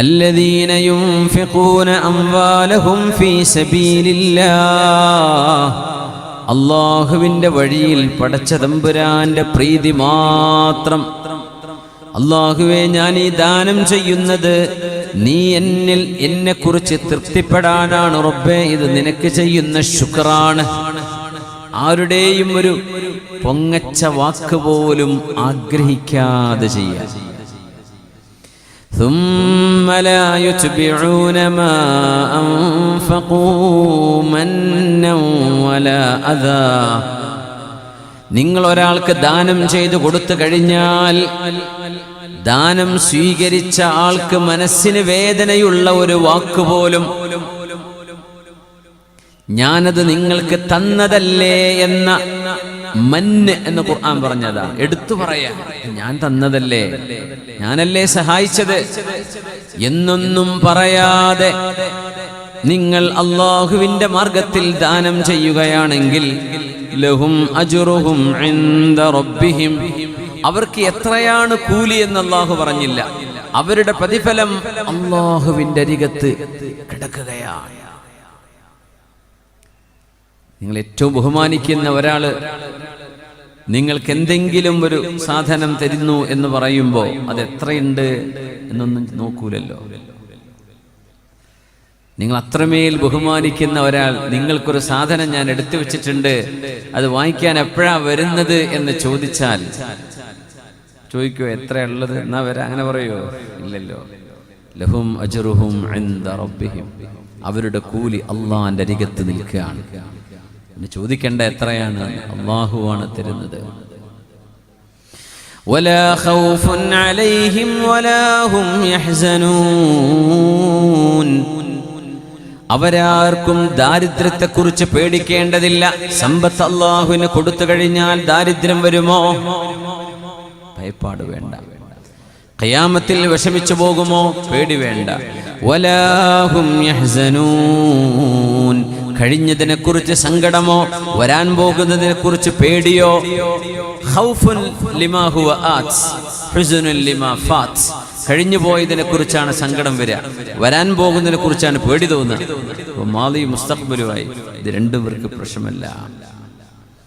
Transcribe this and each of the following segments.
الذين ينفقون أموالهم في سبيل الله അള്ളാഹുവിൻ്റെ വഴിയിൽ പടച്ച തമ്പുരാന്റെ പ്രീതി മാത്രം അള്ളാഹുവെ ഞാൻ ഈ ദാനം ചെയ്യുന്നത് നീ എന്നിൽ എന്നെ കുറിച്ച് തൃപ്തിപ്പെടാനാണ് റബ്ബേ ഇത് നിനക്ക് ചെയ്യുന്ന ശുക്രാണ് ആരുടെയും ഒരു പൊങ്ങച്ച വാക്ക് പോലും ആഗ്രഹിക്കാതെ ചെയ്യാം ثم لا يتبعون ما أنفقوا منا ولا أذى നിങ്ങൾ ഒരാൾക്ക് ദാനം ചെയ്തു കൊടുത്തു കഴിഞ്ഞാൽ ദാനം സ്വീകരിച്ച ആൾക്ക് മനസ്സിന് വേദനയുള്ള ഒരു വാക്ക് പോലും ഞാനത് നിങ്ങൾക്ക് തന്നതല്ലേ എന്ന മന്ന് എന്ന് ഖുർആൻ പറഞ്ഞതാ. എടുത്തു പറയാ. ഞാൻ തന്നതല്ലേ? ഞാനല്ലേ സഹായിച്ചത്? എന്നൊന്നും പറയാതെ നിങ്ങൾ അള്ളാഹുവിന്റെ മാർഗത്തിൽ ദാനം ചെയ്യുകയാണെങ്കിൽ ലഹും റബ്ബിഹിം. അവർക്ക് എത്രയാണ് കൂലി എന്ന് അള്ളാഹു പറഞ്ഞില്ല. അവരുടെ പ്രതിഫലം അള്ളാഹുവിന്റെ അരികത്ത് കിടക്കുകയാണ്. നിങ്ങൾ ഏറ്റവും ബഹുമാനിക്കുന്ന ഒരാൾ നിങ്ങൾക്ക് എന്തെങ്കിലും ഒരു സാധനം തരുന്നു എന്ന് പറയുമ്പോൾ അത് എത്രയുണ്ട് എന്നൊന്നും നോക്കൂലല്ലോ. നിങ്ങൾ അത്രമേൽ ബഹുമാനിക്കുന്ന ഒരാൾ നിങ്ങൾക്കൊരു സാധനം ഞാൻ എടുത്തു വെച്ചിട്ടുണ്ട് അത് വാങ്ങിക്കാൻ എപ്പോഴാ വരുന്നത് എന്ന് ചോദിച്ചാൽ ചോദിക്കോ എത്ര ഉള്ളത്? എന്നാ വരാ അങ്ങനെ പറയോ? ഇല്ലല്ലോ. ലഹും അജറുഹും അവരുടെ കൂലി അള്ളാന്റെ അരികത്ത് നിൽക്കുകയാണ്. പിന്നെ ചോദിക്കേണ്ട എത്രയാണ് അള്ളാഹുവാണ് തരുന്നത് ولا خوف عليهم ولا هم يحزنون അവരാർക്കും ദാരിദ്ര്യത്തെക്കുറിച്ച് പേടിക്കേണ്ടതില്ല സമ്പത്ത് അള്ളാഹുവിന് കൊടുത്തു കഴിഞ്ഞാൽ ദാരിദ്ര്യം വരുമോ ഭയപ്പാട് വേണ്ട ഖയാമത്തിൽ വിഷമിച്ചു പോകുമോ പേടി വേണ്ട വലാഹും കഴിഞ്ഞതിനെക്കുറിച്ച് സങ്കടമോ? വരാൻ പോകുന്നതിനെക്കുറിച്ച് പേടിയോ? ലിമാ കഴിഞ്ഞു പോയതിനെ കുറിച്ചാണ് സങ്കടം വരിക. വരാൻ പോകുന്നതിനെ കുറിച്ചാണ് പേടി തോന്നുന്നത് മാലി മുസ്തഖബലുമായി ഇത് രണ്ടു പേർക്ക് പ്രശ്നമല്ല.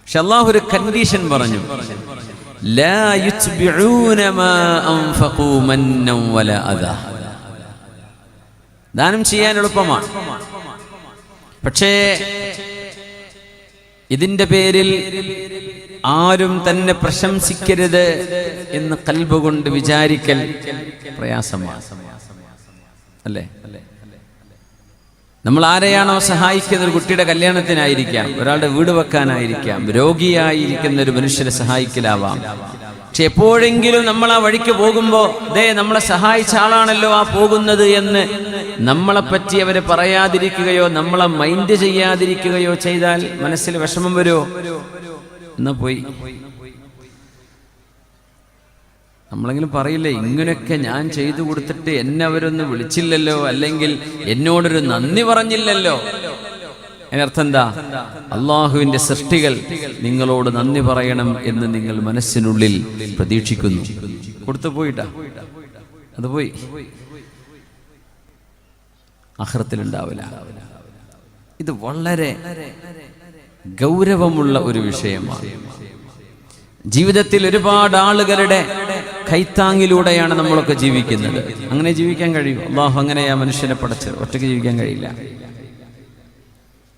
പക്ഷെ അള്ളാഹു ഒരു കണ്ടീഷൻ പറഞ്ഞു. ദാനം ചെയ്യാൻ എളുപ്പമാണ്. പക്ഷേ ഇതിന്റെ പേരിൽ ആരും തന്നെ പ്രശംസിക്കരുത് എന്ന് കൽബുകൊണ്ട് വിചാരിക്കൽ പ്രയാസമാണ്. അല്ലേ? നമ്മൾ ആരെയാണോ സഹായിക്കുന്ന ഒരു കുട്ടിയുടെ കല്യാണത്തിനായിരിക്കാം ഒരാളുടെ വീട് വെക്കാനായിരിക്കാം രോഗിയായിരിക്കുന്ന ഒരു മനുഷ്യനെ സഹായിക്കലാവാം. പക്ഷെ എപ്പോഴെങ്കിലും നമ്മൾ ആ വഴിക്ക് പോകുമ്പോൾ ദേ നമ്മളെ സഹായിച്ച ആളാണല്ലോ ആ പോകുന്നത് എന്ന് നമ്മളെ പറ്റി അവരെ പറയാതിരിക്കുകയോ നമ്മളെ മൈൻഡ് ചെയ്യാതിരിക്കുകയോ ചെയ്താൽ മനസ്സിൽ വിഷമം വരുമോ എന്നാ പോയി. നമ്മളെങ്കിലും പറയില്ലേ ഇങ്ങനെയൊക്കെ ഞാൻ ചെയ്തു കൊടുത്തിട്ട് എന്നെ അവരൊന്ന് വിളിച്ചില്ലല്ലോ അല്ലെങ്കിൽ എന്നോടൊരു നന്ദി പറഞ്ഞില്ലല്ലോ. അതിനർത്ഥം എന്താ? അള്ളാഹുവിന്റെ സൃഷ്ടികൾ നിങ്ങളോട് നന്ദി പറയണം എന്ന് നിങ്ങൾ മനസ്സിനുള്ളിൽ പ്രതീക്ഷിക്കുന്നു. കൊടുത്തു പോയിട്ടാ. അത് പോയി. അഹ്റത്തിലുണ്ടാവില്ല ഇത് വളരെ ഗൗരവമുള്ള ഒരു വിഷയമാണ്. ജീവിതത്തിൽ ഒരുപാട് ആളുകളുടെ കൈത്താങ്ങിലൂടെയാണ് നമ്മളൊക്കെ ജീവിക്കുന്നത്. അങ്ങനെ ജീവിക്കാൻ കഴിയും അള്ളാഹു അങ്ങനെയാ മനുഷ്യനെ പടച്ചത്. ഒറ്റയ്ക്ക് ജീവിക്കാൻ കഴിയില്ല.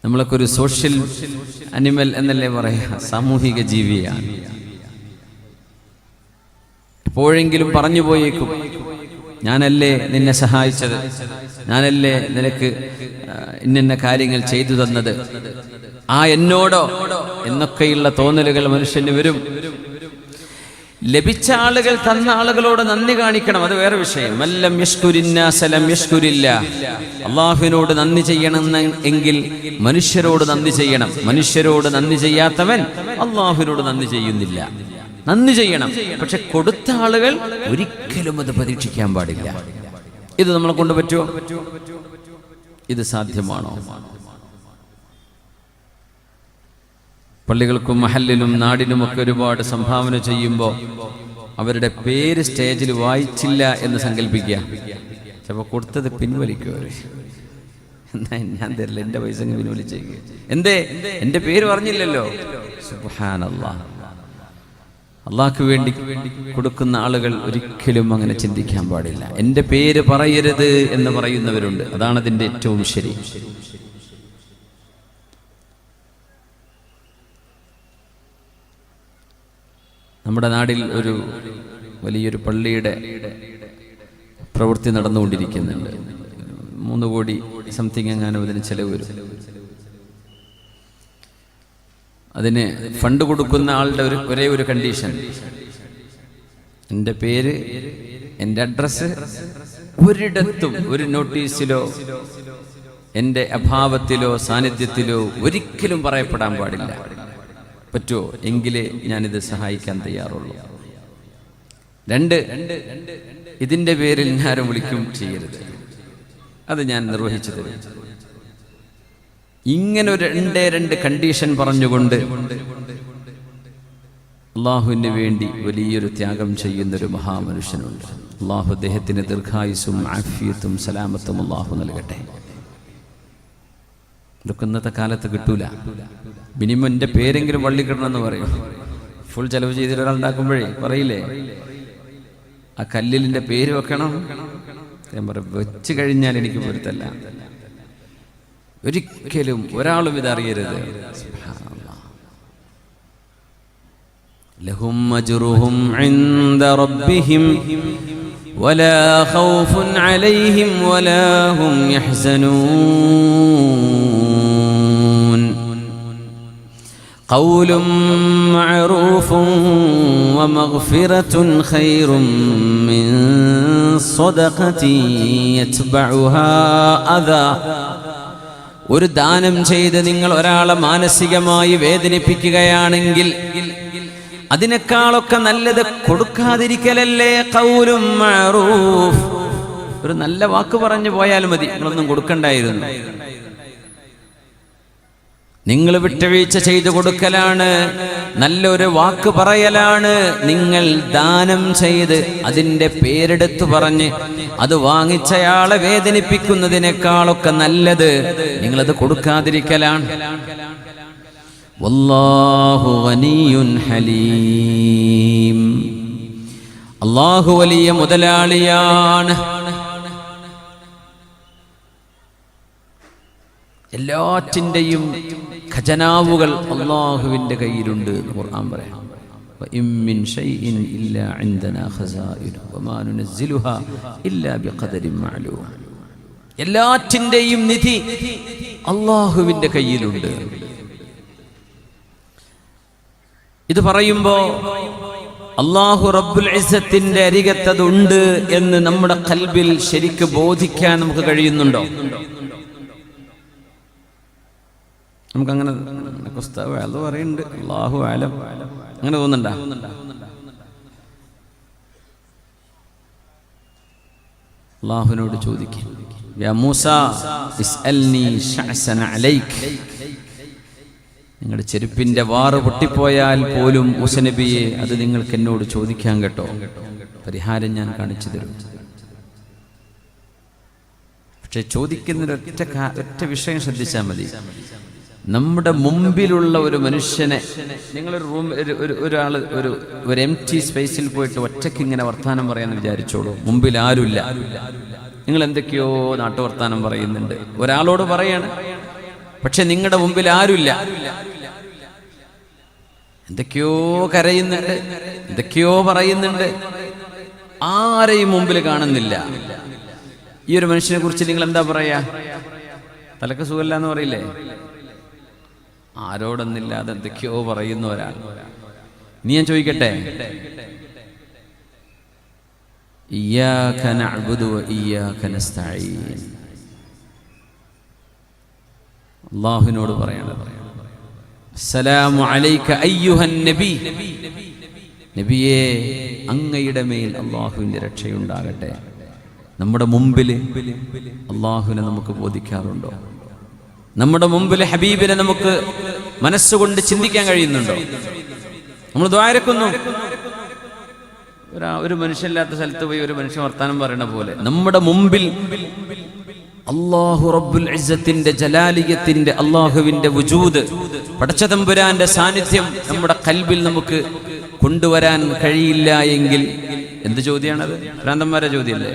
നമ്മളൊക്കെ ഒരു സോഷ്യൽ അനിമൽ എന്നല്ലേ പറയാ? സാമൂഹിക ജീവിയാണ്. എപ്പോഴെങ്കിലും പറഞ്ഞു പോയേക്കും. ഞാനല്ലേ നിന്നെ സഹായിച്ചത്? ഞാനല്ലേ നിനക്ക് ഇന്നിന്ന കാര്യങ്ങൾ ചെയ്തു തന്നത്? ആ എന്നോടോ? എന്നൊക്കെയുള്ള തോന്നലുകൾ മനുഷ്യന് വരും. ലഭിച്ച ആളുകൾ തന്ന ആളുകളോട് നന്ദി കാണിക്കണം അത് വേറെ വിഷയം. മല്ലം യഷ്കുരിന്നാസലം യഷ്കുരില്ല. അള്ളാഹുവിനോട് നന്ദി ചെയ്യണം എങ്കിൽ മനുഷ്യരോട് നന്ദി ചെയ്യണം. മനുഷ്യരോട് നന്ദി ചെയ്യാത്തവൻ അള്ളാഹുവിനോട് നന്ദി ചെയ്യുന്നില്ല. നന്ദി ചെയ്യണം. പക്ഷെ കൊടുത്ത ആളുകൾ ഒരിക്കലും അത് പ്രതീക്ഷിക്കാൻ പാടില്ല. ഇത് നമ്മളെ കൊണ്ട് പറ്റുമോ ഇത് സാധ്യമാണോ? പള്ളികൾക്കും മഹലിനും നാടിനുമൊക്കെ ഒരുപാട് സംഭാവന ചെയ്യുമ്പോൾ അവരുടെ പേര് സ്റ്റേജിൽ വായിച്ചില്ല എന്ന് സങ്കല്പിക്കുക. ചിലപ്പോൾ കൊടുത്തത് പിൻവലിക്കും അവർ എന്നാ ഞാൻ തരില്ല എന്റെ പൈസ പിൻവലിച്ചേക്ക്. എന്തേ? എന്റെ പേര് പറഞ്ഞില്ലല്ലോ. സുബ്ഹാനല്ലാ അള്ളാഹ്ക്ക് വേണ്ടി കൊടുക്കുന്ന ആളുകൾ ഒരിക്കലും അങ്ങനെ ചിന്തിക്കാൻ പാടില്ല. എന്റെ പേര് പറയരുത് എന്ന് പറയുന്നവരുണ്ട്. അതാണ് അതിന്റെ ഏറ്റവും ശരി. നമ്മുടെ നാടിൽ ഒരു വലിയൊരു പള്ളിയുടെ പ്രവൃത്തി നടന്നുകൊണ്ടിരിക്കുന്നുണ്ട്. മൂന്ന് കോടി സംതിങ് എങ്ങാനും അതിന് ചെലവ് വരും. അതിന് ഫണ്ട് കൊടുക്കുന്ന ആളുടെ ഒരു ഒരേ ഒരു കണ്ടീഷൻ എന്റെ പേര് എന്റെ അഡ്രസ്സ് ഒരിടത്തും ഒരു നോട്ടീസിലോ എന്റെ അഭാവത്തിലോ സാന്നിധ്യത്തിലോ ഒരിക്കലും പറയപ്പെടാൻ പാടില്ല. പറ്റുമോ എങ്കിലേ ഞാനിത് സഹായിക്കാൻ തയ്യാറുള്ളൂ. രണ്ട് ഇതിന്റെ പേരിൽ ഞാനും വിളിക്കും ചെയ്യരുത്. അത് ഞാൻ നിർവഹിച്ചു തരും. ഇങ്ങനെ ഒരു രണ്ടേ രണ്ട് കണ്ടീഷൻ പറഞ്ഞുകൊണ്ട് അള്ളാഹുവിന് വേണ്ടി വലിയൊരു ത്യാഗം ചെയ്യുന്ന ഒരു മഹാമനുഷ്യനുണ്ട്. അള്ളാഹു അദ്ദേഹത്തിന് ദീർഘായുസും ആഫിയത്തും സലാമത്തും അള്ളാഹു നൽകട്ടെ. ഇതൊക്കെ ഇന്നത്തെ കാലത്ത് കിട്ടൂല. മിനിമം എന്റെ പേരെങ്കിലും വള്ളി കിട്ടണമെന്ന് പറയും. ഫുൾ ചെലവ് ചെയ്തിട്ട് ഒരാൾ ഉണ്ടാക്കുമ്പോഴേ പറയില്ലേ? ആ കല്ലിലിന്റെ പേര് വെക്കണം. ഞാൻ പറയും വെച്ച് കഴിഞ്ഞാൽ എനിക്ക് പൊരുത്തല്ല. ഒരിക്കലും ഒരാളും ഇതറിയരുത് ലഹും അജ്റുഹും عند ربهم ولا خوف عليهم ولا هم يحزنون قول معروف ومغفرة خير من صدقة يتبعها أذى ഒരു ദാനം ചെയ്ത് നിങ്ങൾ ഒരാളെ മാനസികമായി വേദനിപ്പിക്കുകയാണെങ്കിൽ അതിനേക്കാളൊക്കെ നല്ലത് കൊടുക്കാതിരിക്കലല്ലേ കൗലും ഒരു നല്ല വാക്ക് പറഞ്ഞു പോയാൽ മതി. നിങ്ങളൊന്നും കൊടുക്കണ്ടായിരുന്നു. നിങ്ങൾ വിട്ടുവീഴ്ച ചെയ്തു കൊടുക്കലാണ് നല്ലൊരു വാക്ക് പറയലാണ്. നിങ്ങൾ ദാനം ചെയ്ത് അതിന്റെ പേരെടുത്തു പറഞ്ഞ് അത് വാങ്ങിച്ചയാളെ വേദനിപ്പിക്കുന്നതിനേക്കാളൊക്കെ നല്ലത് നിങ്ങളത് കൊടുക്കാതിരിക്കലാണ്. അള്ളാഹു വലിയ മുതലാളിയാണ്. എല്ലാറ്റിന്റെയും ഖജനാവുകൾ അള്ളാഹുവിന്റെ കയ്യിലുണ്ട് എന്ന് ഖുർആൻ പറയാം. എല്ലാറ്റിന്റെയും നിധി അള്ളാഹുവിന്റെ കയ്യിലുണ്ട്. ഇത് പറയുമ്പോൾ അള്ളാഹു റബ്ബുൽ ഇസത്തിന്റെ അരികത്തതുണ്ട് എന്ന് നമ്മുടെ കൽബിൽ ശരിക്ക് ബോധിക്കാൻ നമുക്ക് കഴിയുന്നുണ്ടോ? നമുക്കങ്ങനെ പുസ്തകം അത് പറയുന്നുണ്ട്. അള്ളാഹു ആലം അങ്ങനെ തോന്നുന്നുണ്ടാ? അള്ളാഹുവിനോട് ചോദിക്കും. നിങ്ങളുടെ ചെരുപ്പിന്റെ വാറ് പൊട്ടിപ്പോയാൽ പോലും ഉസനബിയെ അത് നിങ്ങൾക്ക് എന്നോട് ചോദിക്കാൻ കേട്ടോ. പരിഹാരം ഞാൻ കാണിച്ചു തരും. പക്ഷെ ചോദിക്കുന്നൊരൊറ്റ ഒറ്റ വിഷയം ശ്രദ്ധിച്ചാൽ മതി. നമ്മുടെ മുമ്പിലുള്ള ഒരു മനുഷ്യനെ നിങ്ങളൊരു റൂം ഒരു ഒരു ഒരാൾ ഒരു ഒരു എം ടി സ്പേസിൽ പോയിട്ട് ഒറ്റയ്ക്ക് ഇങ്ങനെ വർത്താനം പറയാന്ന് വിചാരിച്ചോളൂ. മുമ്പിൽ ആരുമില്ല. നിങ്ങൾ എന്തൊക്കെയോ നാട്ടുവർത്താനം പറയുന്നുണ്ട്. ഒരാളോട് പറയാണ്. പക്ഷെ നിങ്ങളുടെ മുമ്പിൽ ആരുമില്ല. എന്തൊക്കെയോ കരയുന്നുണ്ട്. എന്തൊക്കെയോ പറയുന്നുണ്ട്. ആരെയും മുമ്പിൽ കാണുന്നില്ല. ഈ ഒരു മനുഷ്യനെ കുറിച്ച് നിങ്ങൾ എന്താ പറയാ? തലക്ക് സുഖമില്ല എന്ന് പറയില്ലേ? ആരോടൊന്നില്ലാതെ എന്തൊക്കെയോ പറയുന്ന ഒരാൾ. നീ ഞാൻ ചോദിക്കട്ടെ? അള്ളാഹുവിനോട് പറയണത്. അലൈക അങ്ങയുടെ മേൽ അള്ളാഹുവിന്റെ രക്ഷയുണ്ടാകട്ടെ. നമ്മുടെ മുമ്പിൽ അള്ളാഹുവിനെ നമുക്ക് ബോധിക്കാറുണ്ടോ? നമ്മുടെ മുമ്പിൽ ഹബീബിനെ നമുക്ക് മനസ്സുകൊണ്ട് ചിന്തിക്കാൻ കഴിയുന്നുണ്ടോ? നമ്മൾ ദ്വാരക്കുന്നു ഒരാ മനുഷ്യനില്ലാത്ത സ്ഥലത്ത് പോയി ഒരു മനുഷ്യൻ വർത്താനം പറയണ പോലെ. നമ്മുടെ മുമ്പിൽ അള്ളാഹു റബ്ബുൽ ഇസ്സത്തിന്റെ ജലാലിയത്തിന്റെ അള്ളാഹുവിന്റെ വുജൂദ് പടച്ചതമ്പുരാന്റെ സാന്നിധ്യം നമ്മുടെ കൽബിൽ നമുക്ക് കൊണ്ടുവരാൻ കഴിയില്ല എങ്കിൽ എന്ത് ചോദ്യമാണത്? ഭ്രാന്തന്മാരെ ചോദ്യമല്ലേ?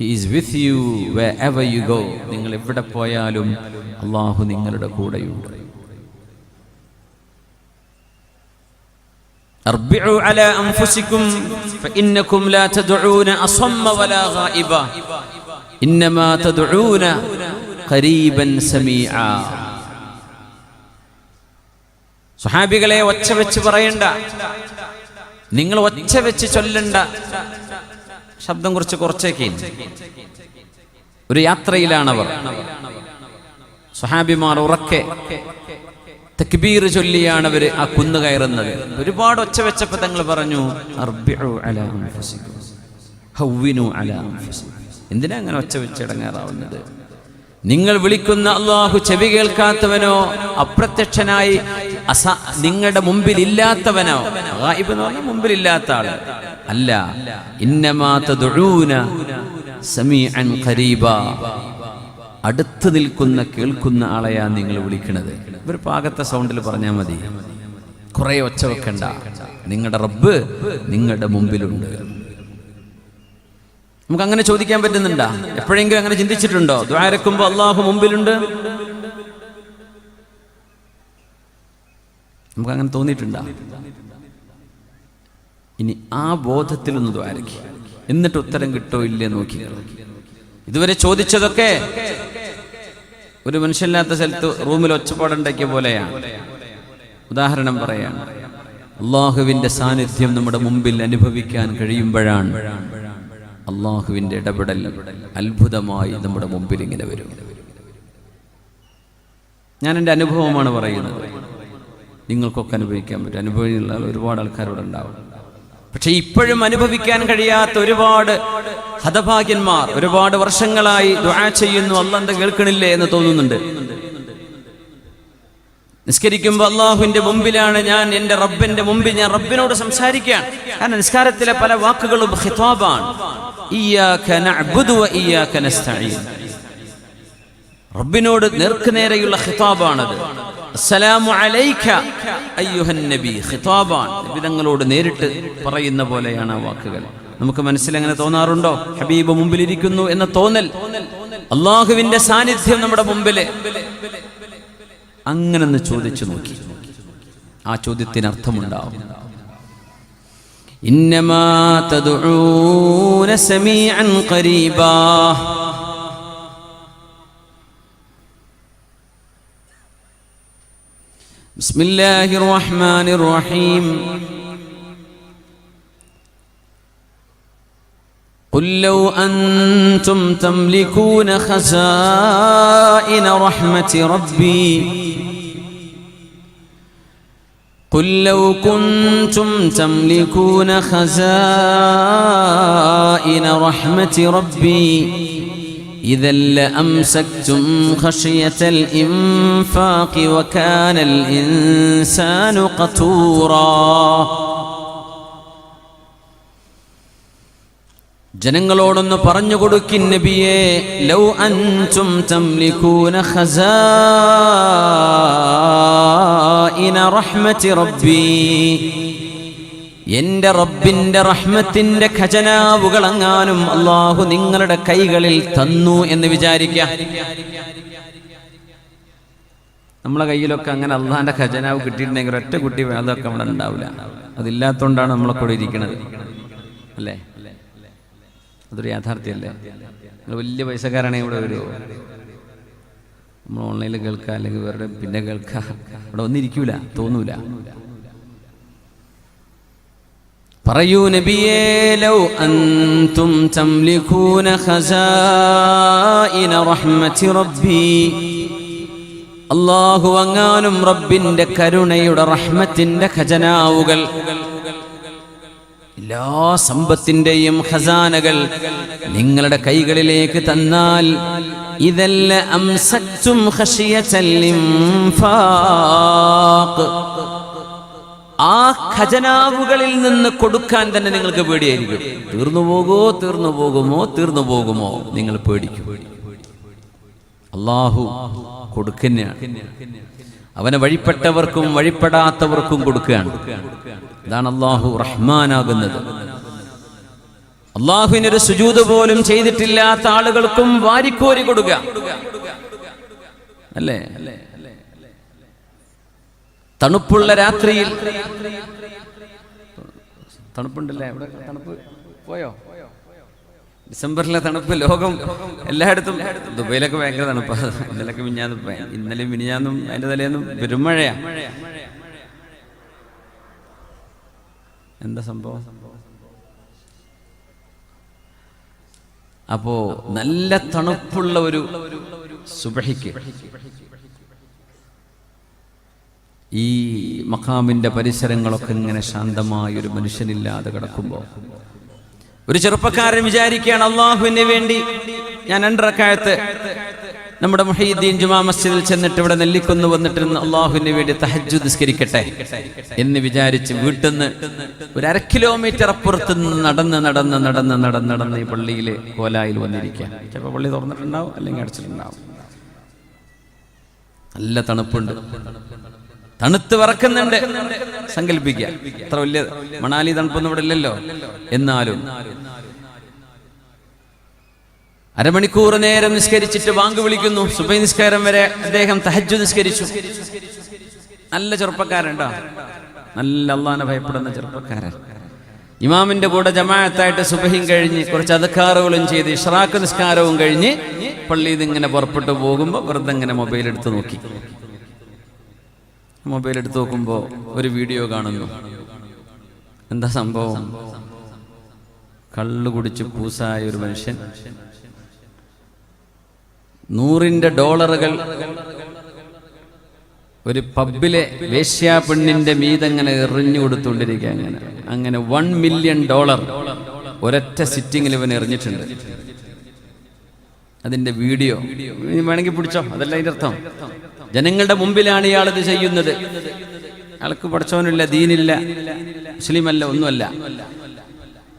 He is with you wherever you go നിങ്ങൾ എവിടെ പോയാലും അള്ളാഹു നിങ്ങളുടെ കൂടെയുണ്ട്. അർബിഉ അലാ ലാ വലാ ഇന്നമാ ഖരീബൻ സമീഅ സ്വഹാബികളെ ഒച്ച വെച്ച് പറയണ്ട. നിങ്ങൾ ഒച്ച വെച്ച് ചൊല്ലണ്ട. ശബ്ദം കുറച്ച് കുറച്ചേക്ക് ഒരു യാത്രയിലാണവർ. സുഹാബിമാർ ഉറക്കെ തക്ബീർ ചൊല്ലിയാണ് അവർ ആ കുന്ന് കയറുന്നത്. ഒരുപാട് ഒച്ച വെച്ചപ്പോ തങ്ങൾ പറഞ്ഞു എന്തിനാ അങ്ങനെ ഒച്ച വെച്ചിടങ്ങാറാവുന്നത് നിങ്ങൾ വിളിക്കുന്ന അള്ളാഹു ചെവി കേൾക്കാത്തവനോ അപ്രത്യക്ഷനായി അസ നിങ്ങളുടെ മുമ്പിൽ ഇല്ലാത്തവനോ എന്ന് പറഞ്ഞാൽ മുമ്പിൽ ഇല്ലാത്ത ആൾ അല്ല ഇന്നമാതൂന സമീഅൻ ഖരീബ. അടുത്ത് നിൽക്കുന്ന കേൾക്കുന്ന ആളെയാ നിങ്ങൾ വിളിക്കുന്നത് ഇവർ പാകത്തെ സൗണ്ടിൽ പറഞ്ഞാൽ മതി. കുറെ ഒച്ച വെക്കണ്ട. നിങ്ങളുടെ റബ്ബ് നിങ്ങളുടെ മുമ്പിലുണ്ട്. നമുക്ക് അങ്ങനെ ചോദിക്കാൻ പറ്റുന്നുണ്ടാ? എപ്പോഴെങ്കിലും അങ്ങനെ ചിന്തിച്ചിട്ടുണ്ടോ? ദ്വാരക്കുമ്പോ അള്ളാഹു മുമ്പിലുണ്ട്? നമുക്ക് അങ്ങനെ തോന്നിയിട്ടുണ്ടോ. ഇനി ആ ബോധത്തിൽ ഒന്ന് ദ്വാരക്കി. എന്നിട്ട് ഉത്തരം കിട്ടോ ഇല്ലേ നോക്കി ഇതുവരെ ചോദിച്ചതൊക്കെ ഒരു മനുഷ്യനില്ലാത്ത സ്ഥലത്ത് റൂമിൽ ഒച്ചപ്പാടുണ്ടാക്കിയ പോലെയാണ്. ഉദാഹരണം പറയാണ് അള്ളാഹുവിന്റെ സാന്നിധ്യം നമ്മുടെ മുമ്പിൽ അനുഭവിക്കാൻ കഴിയുമ്പോഴാണ് അള്ളാഹുവിന്റെ ഇടപെടൽ അത്ഭുതമായി നമ്മുടെ മുമ്പിൽ ഇങ്ങനെ വരും. ഞാൻ എന്റെ അനുഭവമാണ് പറയുന്നത്. നിങ്ങൾക്കൊക്കെ അനുഭവിക്കാൻ പറ്റും. അനുഭവിക്കുന്ന ഒരുപാട് ആൾക്കാരോട് ഉണ്ടാവും. പക്ഷെ ഇപ്പോഴും അനുഭവിക്കാൻ കഴിയാത്ത ഒരുപാട് ഹതഭാഗ്യന്മാർ ഒരുപാട് വർഷങ്ങളായി ചെയ്യുന്നു. അല്ലാണ്ട് കേൾക്കണില്ലേ എന്ന് തോന്നുന്നുണ്ട്. നിസ്കരിക്കുമ്പോൾ അള്ളാഹുവിന്റെ മുമ്പിലാണ് ഞാൻ എന്റെ റബ്ബിന്റെ മുമ്പിൽ ഞാൻ റബ്ബിനോട് സംസാരിക്കുകയാണ് കാരണം നിസ്കാരത്തിലെ പല വാക്കുകളും റബ്ബിനോട് നേർക്കുനേരെയുള്ള ഖിതാബാണത്. അസ്സലാമു അലൈക അയ്യുഹൻ നബി തങ്ങളോട് നേരിട്ട് പറയുന്ന പോലെയാണ് ആ വാക്കുകൾ. നമുക്ക് മനസ്സിൽ അങ്ങനെ തോന്നാറുണ്ടോ? ഹബീബ് മുമ്പിലിരിക്കുന്നു എന്ന തോന്നൽ. അള്ളാഹുവിന്റെ സാന്നിധ്യം നമ്മുടെ മുമ്പിൽ. അങ്ങനെ ചോദിച്ചു നോക്കി. ആ ചോദ്യത്തിന് അർത്ഥമുണ്ടാവും ഇന്നമാ സമീഅൻ بسم الله الرحمن الرحيم. قل لو أنتم تملكون خزائن رحمة ربي قل لو كنتم تملكون خزائن رحمة ربي إذا لأمسكتم خشية الإنفاق وكان الإنسان قتورا ജനങ്ങളോടൊന്ന് പറഞ്ഞു കൊടുക്കിൻ നബിയെ ലൗ അൻതും തംലികൂന ഖസാഇന റഹ്മത്തി റബ്ബി എന്റെ റബ്ബിന്റെ റഹ്മത്തിന്റെ ഖജനാവുകളെങ്ങാനും അള്ളാഹു നിങ്ങളുടെ കൈകളിൽ തന്നു എന്ന് വിചാരിക്കാം. നമ്മളെ കയ്യിലൊക്കെ അങ്ങനെ അള്ളാഹിന്റെ ഖജനാവ് കിട്ടിയിട്ടുണ്ടെങ്കിൽ ഒറ്റ കുട്ടി വേദമൊക്കെ അവിടെ ഉണ്ടാവില്ല അതില്ലാത്തതുകൊണ്ടാണ് നമ്മളെ കൂടെ ഇരിക്കുന്നത് അല്ലേ? അതൊരു യാഥാർത്ഥ്യല്ലേ നിങ്ങൾ വലിയ പൈസക്കാരാണെങ്കിൽ ഇവിടെ വരുമോ നമ്മൾ ഓൺലൈനിൽ കേൾക്കുക അല്ലെങ്കിൽ വേറെ പിന്നെ കേൾക്കുക അവിടെ ഒന്നിരിക്കൂല തോന്നൂല. പറയൂ നബിയേ ലൗ അൻതും തംലികൂന ഖസാഇന റഹ്മതി റബ്ബി. അല്ലാഹു അങ്ങാനും റബ്ബിന്റെ കരുണയുടെ റഹ്മത്തിന്റെ ഖജനാവുകൾ. എല്ലാ സമ്പത്തിന്റെയും ഖസാനകൾ നിങ്ങളുടെ കൈകളിലേക്ക് തന്നാൽ ഇതല്ല അംസക്തും ഖശിയത്തൽ ഇൻഫാഖ്. ആ ഖജനാവുകളിൽ നിന്ന് കൊടുക്കാൻ തന്നെ നിങ്ങൾക്ക് പേടിയായിരിക്കും. തീർന്നു പോകുമോ തീർന്നു പോകുമോ തീർന്നു പോകുമോ? നിങ്ങൾ പേടിക്കും. അള്ളാഹു കൊടുക്കുന്നയാണ് അവനെ വഴിപ്പെട്ടവർക്കും വഴിപ്പെടാത്തവർക്കും കൊടുക്കുകയാണ്. ഇതാണ് അള്ളാഹു റഹ്മാനാകുന്നത്. അള്ളാഹുവിനൊരു സുജൂത് പോലും ചെയ്തിട്ടില്ലാത്ത ആളുകൾക്കും വാരിക്കോരി കൊടുക്കുക. അല്ലേ? തണുപ്പുള്ള രാത്രിയിൽ. തണുപ്പുണ്ടല്ലേ? ഇവിടെ തണുപ്പ്? പോയോ? ഡിസംബറിലെ തണുപ്പ് ലോകം എല്ലായിടത്തും. ദുബൈയിലൊക്കെ ഭയങ്കര തണുപ്പാണ് ഇന്നലൊക്കെ മിഞ്ഞാന്നും ഇന്നലെ മിനിഞ്ഞാന്നും അതിന്റെ തലേന്നും പെരുമഴയാ എന്താ സംഭവം? അപ്പോ നല്ല തണുപ്പുള്ള ഒരു സുബഹിക്ക്. ഈ മഖാമിന്റെ പരിസരങ്ങളൊക്കെ ഇങ്ങനെ ശാന്തമായ ഒരു മനുഷ്യനില്ലാതെ കിടക്കുമ്പോൾ. ഒരു ചെറുപ്പക്കാരൻ വിചാരിക്കുകയാണ് അള്ളാഹുവിന് വേണ്ടി ഞാൻ രണ്ടറക്കാലത്ത് നമ്മുടെ മുഹീദ്ദീൻ ജുമാ മസ്ജിദിൽ ചെന്നിട്ട് ഇവിടെ നെല്ലിക്കൊന്ന് വന്നിട്ട് അള്ളാഹുവിന് വേണ്ടി തഹജു നിസ്കരിക്കട്ടെ എന്ന് വിചാരിച്ച് വീട്ടിൽ നിന്ന് ഒരു അര കിലോമീറ്റർ അപ്പുറത്ത് നിന്ന് നടന്ന് നടന്ന് നടന്ന് നടന്ന് നടന്ന് ഈ പള്ളിയിൽ കോലായിൽ വന്നിരിക്കുക. ചിലപ്പോൾ പള്ളി തുറന്നിട്ടുണ്ടാവും അല്ലെങ്കിൽ അടച്ചിട്ടുണ്ടാവും. നല്ല തണുപ്പുണ്ട്. തണുത്ത് വറക്കുന്നുണ്ട്. സങ്കല്പിക്കുക. അത്ര വലിയ മണാലി തണുപ്പൊന്നും ഇവിടെ ഇല്ലല്ലോ. എന്നാലും അരമണിക്കൂർ നേരം നിസ്കരിച്ചിട്ട് വാങ്ക് വിളിക്കുന്നു. സുബൈ നിസ്കാരം വരെ അദ്ദേഹം തഹജു നിസ്കരിച്ചു. നല്ല ചെറുപ്പക്കാരുണ്ടോ നല്ല അള്ളാനെ ഭയപ്പെടുന്ന ചെറുപ്പക്കാരൻ. ഇമാമിന്റെ കൂടെ ജമാഅത്തായിട്ട് സുബഹിയും കഴിഞ്ഞ് കുറച്ച് അധക്കാറുകളും ചെയ്ത് ഇഷ്റാക്ക് നിസ്കാരവും കഴിഞ്ഞ് പള്ളിയിൽ നിന്ന് ഇങ്ങനെ പുറപ്പെട്ടു പോകുമ്പോൾ വെറുതെ ഇങ്ങനെ മൊബൈൽ എടുത്ത് നോക്കി. മൊബൈൽ എടുത്ത് നോക്കുമ്പോൾ ഒരു വീഡിയോ കാണുന്നു. എന്താ സംഭവം? കള്ളു കുടിച്ച് പൂസായ ഒരു മനുഷ്യൻ. നൂറിന്റെ ഡോളറുകൾ ഒരു പബ്ബിലെ വേശ്യാ പെണ്ണിന്റെ മീതങ്ങനെ എറിഞ്ഞു കൊടുത്തുകൊണ്ടിരിക്കുക അങ്ങനെ അങ്ങനെ വൺ മില്യൺ ഡോളർ ഒരൊറ്റ സിറ്റിങ്ങിൽ ഇവൻ എറിഞ്ഞിട്ടുണ്ട്. അതിന്റെ വീഡിയോ. വേണമെങ്കിൽ പിടിച്ചോ? അതല്ല അതിന്റെ അർത്ഥം. ജനങ്ങളുടെ മുമ്പിലാണ് ഇയാൾ ഇത് ചെയ്യുന്നത്. അയാൾക്ക് പഠിച്ചവനില്ല ദീനില്ല മുസ്ലിമല്ല ഒന്നുമല്ല.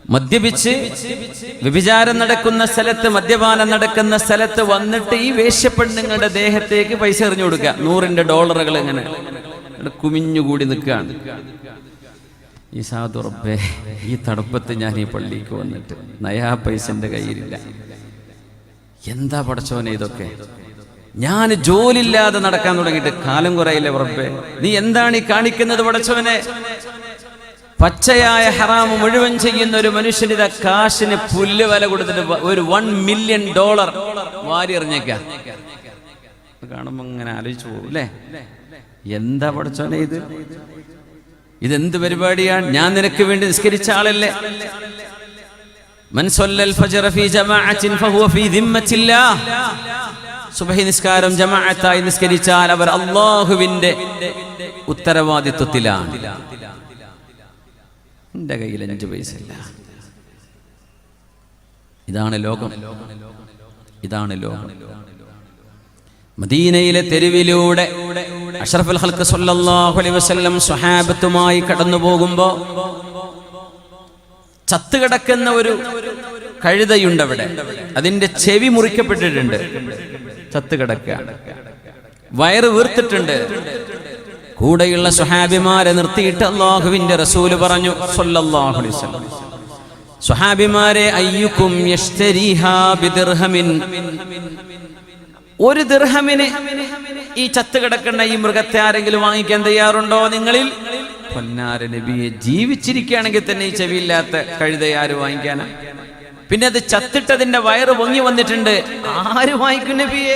മദ്യപിച്ച് വ്യഭിചാരം നടക്കുന്ന സ്ഥലത്ത് മദ്യപാനം നടക്കുന്ന സ്ഥലത്ത് വന്നിട്ട് ഈ വേശ്യപ്പെണ്ണുങ്ങളുടെ ദേഹത്തേക്ക് പൈസ എറിഞ്ഞു കൊടുക്കുക. നൂറിന്റെ ഡോളറുകൾ ഇങ്ങനെ. കുമിഞ്ഞുകൂടി നിൽക്കുകയാണ്. ഈ സാധു റബ്ബേ ഈ തണുപ്പത്ത് ഞാൻ ഈ പള്ളിക്ക് വന്നിട്ട് നയാ പൈസ കയ്യിലില്ല. എന്താ പഠിച്ചവനെ ഇതൊക്കെ? ഞാൻ ജോലിയില്ലാതെ നടക്കാൻ തുടങ്ങിയിട്ട് കാലം കുറയില്ലേ ഉറപ്പേ? നീ എന്താണ് ഈ കാണിക്കുന്നത് പടച്ചോനെ പച്ചയായ ഹറാമ് മുഴുവൻ ചെയ്യുന്ന ഒരു മനുഷ്യനിത കാശിന് പുല്ല് വില കൊടുത്തിട്ട് ഒരു വൺ മില്യൺ ഡോളർ വാരി എറിഞ്ഞേക്കാ. കാണുമ്പോ ഇങ്ങനെ ആലോചിച്ചു പോകും എന്താ പഠിച്ചോനെ ഇത്? ഇതെന്ത് പരിപാടിയാണ്? ഞാൻ നിനക്ക് വേണ്ടി നിസ്കരിച്ച ആളല്ലേ? മൻ സല്ലൽ ഫജ്റ ഫീ ജമാഅത്തിൻ ഫഹുവ ഫീ ദിമ്മത്തില്ലാഹ് സുബഹി നിസ്കാരം ജമാഅത്തായി നിസ്കരിച്ചാൽ അവർ അള്ളാഹുവിന്റെ ഉത്തരവാദിത്വത്തിലാണ്. എന്റെ കയ്യിൽ അഞ്ചു പൈസ ഇല്ല ഇതാണ് ലോകം. ഇതാണ് ലോകം. മദീനയിലെ തെരുവിലൂടെ അഷ്റഫുൽ ഹൽക്ക് സല്ലല്ലാഹു അലൈഹി വസല്ലം സ്വഹാബത്തുമായി കടന്നു പോകുമ്പോ ചത്തുകിടക്കുന്ന ഒരു കഴുതയുണ്ട് അവിടെ അതിന്റെ ചെവി മുറിക്കപ്പെട്ടിട്ടുണ്ട്. ചത്തുകിടക്കുക. വയറ് വീർത്തിട്ടുണ്ട്. കൂടെയുള്ള സുഹാബിമാരെ നിർത്തിയിട്ട് അള്ളാഹുവിന്റെ റസൂൽ പറഞ്ഞു സുഹാബിമാരെ അയ്യുക്കും ഒരു ദിർഹമിന് ഈ ചത്ത് കിടക്കുന്ന ഈ മൃഗത്തെ ആരെങ്കിലും വാങ്ങിക്കാൻ തയ്യാറുണ്ടോ നിങ്ങളിൽ? പൊന്നാര നബിയെ ജീവിച്ചിരിക്കുകയാണെങ്കിൽ തന്നെ ഈ ചെവിയില്ലാത്ത കഴുതയെ ആര് വാങ്ങിക്കാനാ? പിന്നെ അത് ചത്തിട്ടതിന്റെ വയറ് പൊങ്ങി വന്നിട്ടുണ്ട്. ആര് വായിക്കും നബിയെ?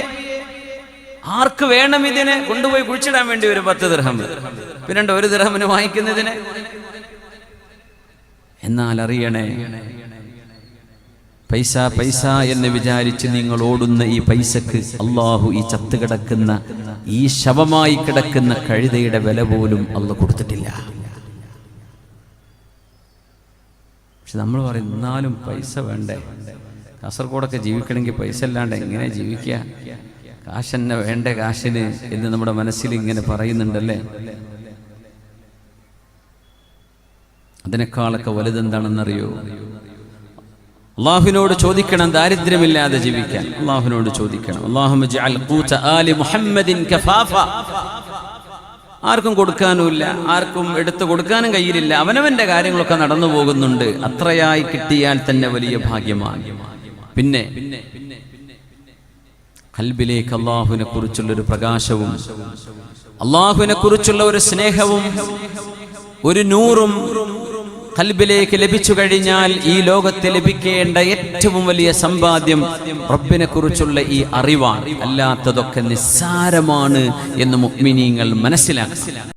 ആർക്ക് വേണം ഇതിനെ? കൊണ്ടുപോയി കുഴിച്ചിടാൻ വേണ്ടി ഒരു പത്ത് ദിർഹം. പിന്നെ ഒരു ദിർഹമിന് വായിക്കുന്നതിന് എന്നാൽ അറിയണേ പൈസ പൈസ എന്ന് വിചാരിച്ച് നിങ്ങൾ ഓടുന്ന ഈ പൈസക്ക് അള്ളാഹു ഈ ചത്ത് കിടക്കുന്ന ഈ ശവമായി കിടക്കുന്ന കഴുതയുടെ വില പോലും അള്ള കൊടുത്തിട്ടില്ല. പക്ഷെ നമ്മൾ പറയും എന്നാലും പൈസ വേണ്ടേ? കാസർഗോഡൊക്കെ ജീവിക്കണമെങ്കിൽ പൈസ അല്ലാണ്ട് എങ്ങനെ ജീവിക്കുക? കാശെന്നെ വേണ്ട കാശിന്? എന്ന് നമ്മുടെ മനസ്സിൽ ഇങ്ങനെ പറയുന്നുണ്ടല്ലേ? അതിനേക്കാളൊക്കെ വലുതെന്താണെന്നറിയോ? അള്ളാഹുവിനോട് ചോദിക്കണം ദാരിദ്ര്യമില്ലാതെ ജീവിക്കാൻ. അള്ളാഹുവിനോട് ചോദിക്കണം. അള്ളാഹു ആർക്കും കൊടുക്കാനുമില്ല ആർക്കും എടുത്തു കൊടുക്കാനും കഴിയില്ല അവനവന്റെ കാര്യങ്ങളൊക്കെ നടന്നു പോകുന്നുണ്ട്. അത്രയായി കിട്ടിയാൽ തന്നെ വലിയ ഭാഗ്യമാണ്. പിന്നെ കൽബിലേക്ക് അള്ളാഹുവിനെ കുറിച്ചുള്ള ഒരു പ്രകാശവും അള്ളാഹുവിനെ കുറിച്ചുള്ള ഒരു സ്നേഹവും ഒരു നൂറും കൽബിലേക്ക് ലഭിച്ചു കഴിഞ്ഞാൽ ഈ ലോകത്ത് ലഭിക്കേണ്ട ഏറ്റവും വലിയ സമ്പാദ്യം റബ്ബിനെ കുറിച്ചുള്ള ഈ അറിവാണ്. അല്ലാത്തതൊക്കെ നിസ്സാരമാണ് എന്ന് മുഗ്മിനീങ്ങൾ മനസ്സിലാക്കി